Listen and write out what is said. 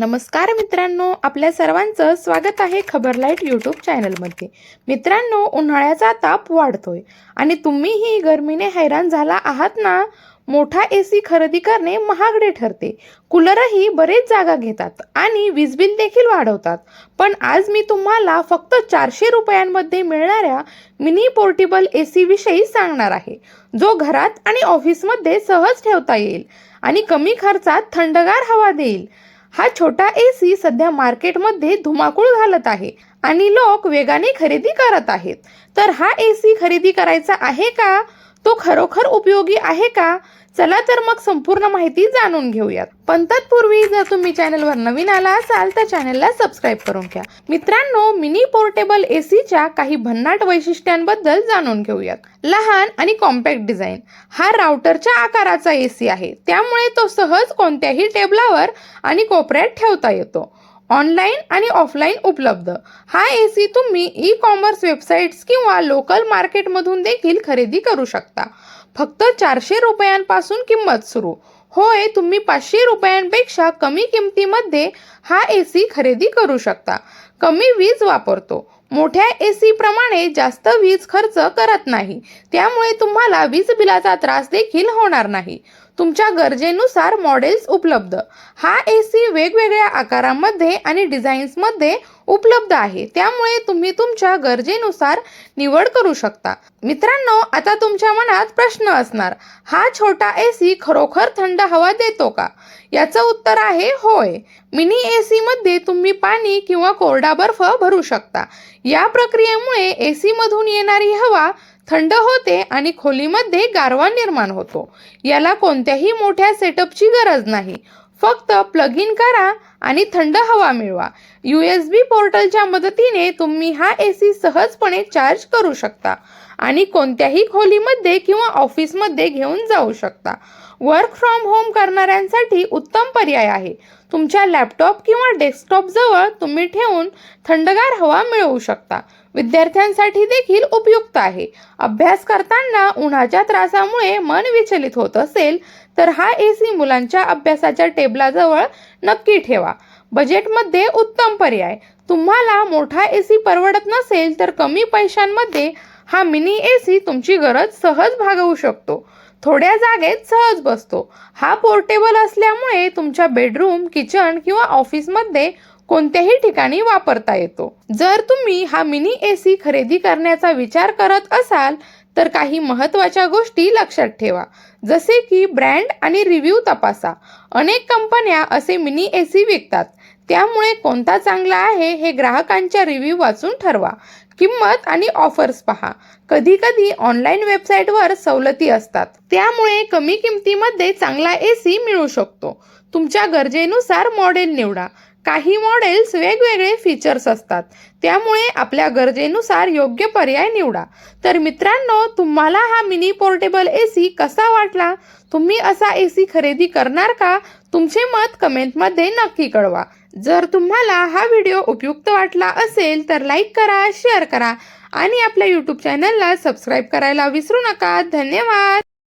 नमस्कार मित्रांनो आपल्या सर्वांचं स्वागत आहे खबरलाईट यूट्यूब चॅनलमध्ये. मित्रांनो उन्हाळ्याचा ताप वाढतोय आणि तुम्हीही गरमीने हैराण झाला आहात ना? मोठा ए सी खरेदी करणे महागडे ठरते. कूलरही बरेच जागा घेतात आणि वीज बिल देखील वाढवतात. पण आज मी तुम्हाला फक्त चारशे रुपयांमध्ये मिळणाऱ्या मिनी पोर्टेबल ए सी विषयी सांगणार आहे जो घरात आणि ऑफिसमध्ये सहज ठेवता येईल आणि कमी खर्चात थंडगार हवा देईल. हा छोटा ए सी सध्या मार्केटमध्ये धुमाकूळ घालत आहे आणि लोक वेगाने खरेदी करत आहेत. तर हा ए सी खरेदी करायचा आहे का? तो खरोखर उपयोगी आहे का? चला तर मग संपूर्ण माहिती जाणून घेऊयात. पण तत्पूर्वी जर तुम्ही चॅनलवर नवीन आला असाल तर चॅनलला सबस्क्राईब करून घ्या. मित्रांनो मिनी पोर्टेबल एसीच्या काही भन्नाट वैशिष्ट्यांबद्दल जाणून घेऊयात. लहान आणि कॉम्पॅक्ट डिझाईन. हा राउटरच्या आकाराचा एसी आहे. त्यामुळे तो सहज कोणत्याही टेबलावर आणि कोपऱ्यात ठेवता येतो. ऑनलाईन आणि ऑफलाईन उपलब्ध. हा ए सी तुम्ही ई कॉमर्स वेबसाईट्स किंवा लोकल मार्केटमधून देखील खरेदी करू शकता. फक्त चारशे रुपयांपासून किंमत सुरू. होय तुम्ही पाचशे रुपयांपेक्षा कमी किमतीमध्ये हा ए सी खरेदी करू शकता. कमी वीज वापरतो. मोठ्या ए सी प्रमाणे जास्त वीज खर्च करत नाही. त्यामुळे तुम्हाला वीज बिलाचा त्रास देखील होणार नाही. तुमच्या गरजेनुसार मॉडेल्स उपलब्ध. हा ए सी वेगवेगळ्या आकारामध्ये आणि डिझाईन्समध्ये उपलब्ध आहे. त्यामुळे तुम्ही तुमच्या गरजेनुसार निवड करू शकता. मित्रांनो आता तुमच्या मनात प्रश्न असणार. हा छोटा ए सी खरोखर थंड हवा देतो का? याचं उत्तर आहे होय. मिनी ए मध्ये तुम्ही पाणी किंवा कोरडा बर्फ भरू शकता. या प्रक्रियेमुळे ए मधून येणारी हवा थंड होते आणि खोलीमध्ये गारवा निर्माण होतो. याला कोणत्याही मोठ्या सेटअपची गरज नाही. फक्त प्लग इन करा आणि थंड हवा मिळवा. यू एस बी पोर्टलच्या मदतीने तुम्ही हा ए सी सहजपणे चार्ज करू शकता आणि कोणत्याही खोलीमध्ये किंवा ऑफिसमध्ये घेऊन जाऊ शकता. वर्क फ्रॉम होम करणाऱ्यांसाठी उत्तम पर्याय आहे. तुमच्या लॅपटॉप किंवा डेस्कटॉपजवळ तुम्ही ठेवून थंडगार हवा मिळवू शकता. विद्यार्थ्यांसाठी देखील उपयुक्त आहे. अभ्यास करताना उन्हाच्या त्रासामुळे मन विचलित होत असेल तर हा ए सी मुलांच्या अभ्यासाच्या टेबलाजवळ नक्की ठेवा. बजेटमध्ये उत्तम पर्याय. तुम्हाला मोठा ए सी परवडत नसेल तर कमी पैशांमध्ये हा मिनी ए सी तुमची गरज सहज भागवू शकतो. थोड्या जागेत सहज बसतो. हा पोर्टेबल असल्यामुळे तुमच्या बेडरूम किचन किंवा ऑफिसमध्ये कोणत्याही ठिकाणी वापरता येतो. जर तुम्ही हा मिनी ए सी खरेदी करण्याचा विचार करत असाल तर काही महत्त्वाच्या गोष्टी लक्षात ठेवा. जसे की ब्रँड आणि रिव्ह्यू तपासा. अनेक कंपन्या असे मिनी ए सी विकतात. त्यामुळे कोणता चांगला आहे हे ग्राहकांच्या रिव्ह्यू वाचून ठरवा. किंमत आणि ऑफर्स पहा. कधी कधी ऑनलाईन वेबसाईटवर सवलती असतात. त्यामुळे कमी किमतीमध्ये चांगला ए सी मिळू शकतो. तुमच्या गरजेनुसार मॉडेल निवडा. काही मॉडेल्स वेगवेगळे फीचर्स असतात. त्यामुळे आपल्या गरजेनुसार योग्य पर्याय निवडा. तर मित्रांनो तुम्हाला हा मिनी पोर्टेबल ए सी कसा वाटला? तुम्ही असा ए सी खरेदी करणार का? तुमचे मत कमेंटमध्ये नक्की कळवा. जर तुम्हाला हा व्हिडिओ उपयुक्त वाटला असेल तर लाईक करा शेअर करा आणि आपल्या यूट्यूब चॅनलला सबस्क्राईब करायला विसरू नका. धन्यवाद!